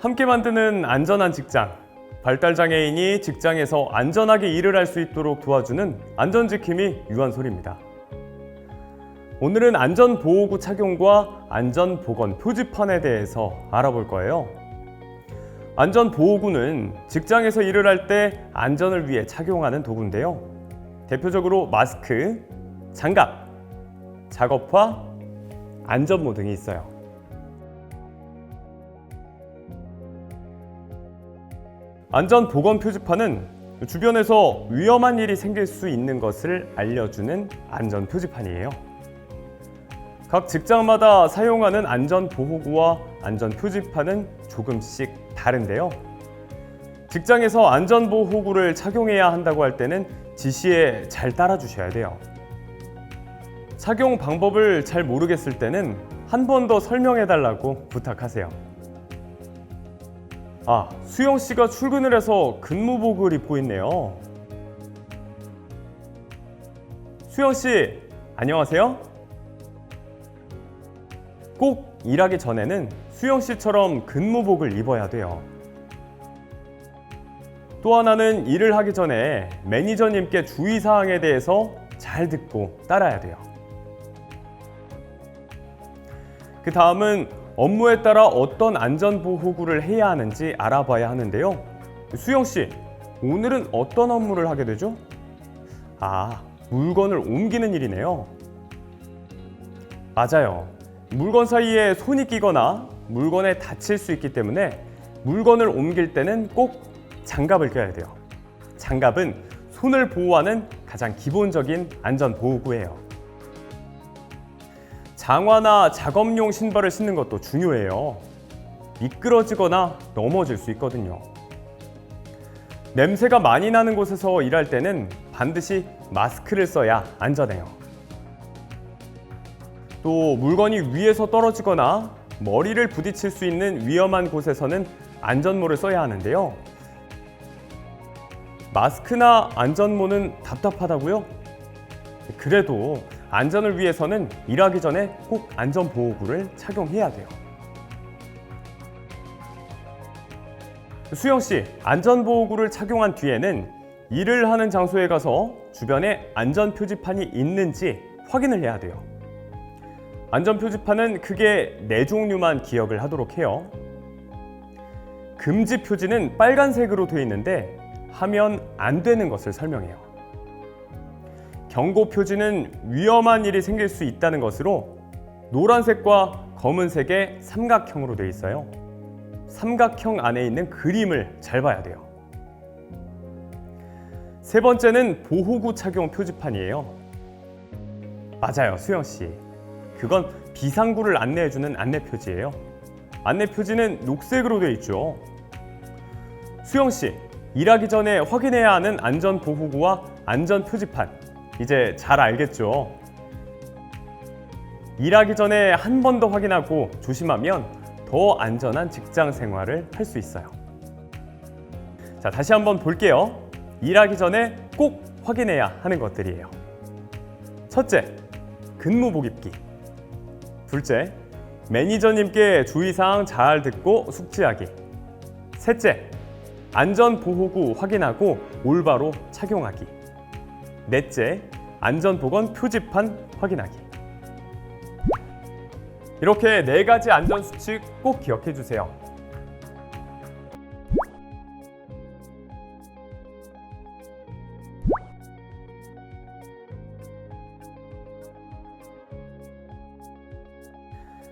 함께 만드는 안전한 직장. 발달장애인이 직장에서 안전하게 일을 할 수 있도록 도와주는 안전지킴이 유한솔입니다. 오늘은 안전보호구 착용과 안전보건 표지판에 대해서 알아볼 거예요. 안전보호구는 직장에서 일을 할 때 안전을 위해 착용하는 도구인데요. 대표적으로 마스크, 장갑, 작업화, 안전모 등이 있어요. 안전보건 표지판은 주변에서 위험한 일이 생길 수 있는 것을 알려주는 안전 표지판이에요. 각 직장마다 사용하는 안전보호구와 안전 표지판은 조금씩 다른데요. 직장에서 안전보호구를 착용해야 한다고 할 때는 지시에 잘 따라주셔야 돼요. 착용 방법을 잘 모르겠을 때는 한 번 더 설명해 달라고 부탁하세요. 아, 수영 씨가 출근을 해서 근무복을 입고 있네요. 수영 씨, 안녕하세요. 꼭 일하기 전에는 수영 씨처럼 근무복을 입어야 돼요. 또 하나는 일을 하기 전에 매니저님께 주의사항에 대해서 잘 듣고 따라야 돼요. 그 다음은 업무에 따라 어떤 안전보호구를 해야 하는지 알아봐야 하는데요. 수영 씨, 오늘은 어떤 업무를 하게 되죠? 아, 물건을 옮기는 일이네요. 맞아요. 물건 사이에 손이 끼거나 물건에 다칠 수 있기 때문에 물건을 옮길 때는 꼭 장갑을 껴야 돼요. 장갑은 손을 보호하는 가장 기본적인 안전 보호구예요. 장화나 작업용 신발을 신는 것도 중요해요. 미끄러지거나 넘어질 수 있거든요. 냄새가 많이 나는 곳에서 일할 때는 반드시 마스크를 써야 안전해요. 또 물건이 위에서 떨어지거나 머리를 부딪힐 수 있는 위험한 곳에서는 안전모를 써야 하는데요. 마스크나 안전모는 답답하다고요? 그래도 안전을 위해서는 일하기 전에 꼭 안전보호구를 착용해야 돼요. 수영 씨, 안전보호구를 착용한 뒤에는 일을 하는 장소에 가서 주변에 안전 표지판이 있는지 확인을 해야 돼요. 안전 표지판은 크게 네 종류만 기억을 하도록 해요. 금지 표지는 빨간색으로 되어 있는데 하면 안 되는 것을 설명해요. 경고 표지는 위험한 일이 생길 수 있다는 것으로 노란색과 검은색의 삼각형으로 되어 있어요. 삼각형 안에 있는 그림을 잘 봐야 돼요. 세 번째는 보호구 착용 표지판이에요. 맞아요, 수영 씨. 그건 비상구를 안내해주는 안내 표지예요. 안내 표지는 녹색으로 되어 있죠. 수영 씨, 일하기 전에 확인해야 하는 안전 보호구와 안전 표지판 이제 잘 알겠죠? 일하기 전에 한 번 더 확인하고 조심하면 더 안전한 직장 생활을 할 수 있어요. 자, 다시 한번 볼게요. 일하기 전에 꼭 확인해야 하는 것들이에요. 첫째, 근무 복 입기. 둘째, 매니저님께 주의사항 잘 듣고 숙지하기. 셋째, 안전보호구 확인하고 올바로 착용하기. 넷째, 안전보건 표지판 확인하기. 이렇게 네 가지 안전 수칙 꼭 기억해 주세요.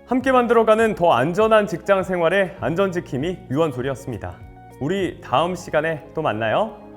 함께 만들어가는 더 안전한 직장 생활의 안전지킴이 유원솔이었습니다. 우리 다음 시간에 또 만나요.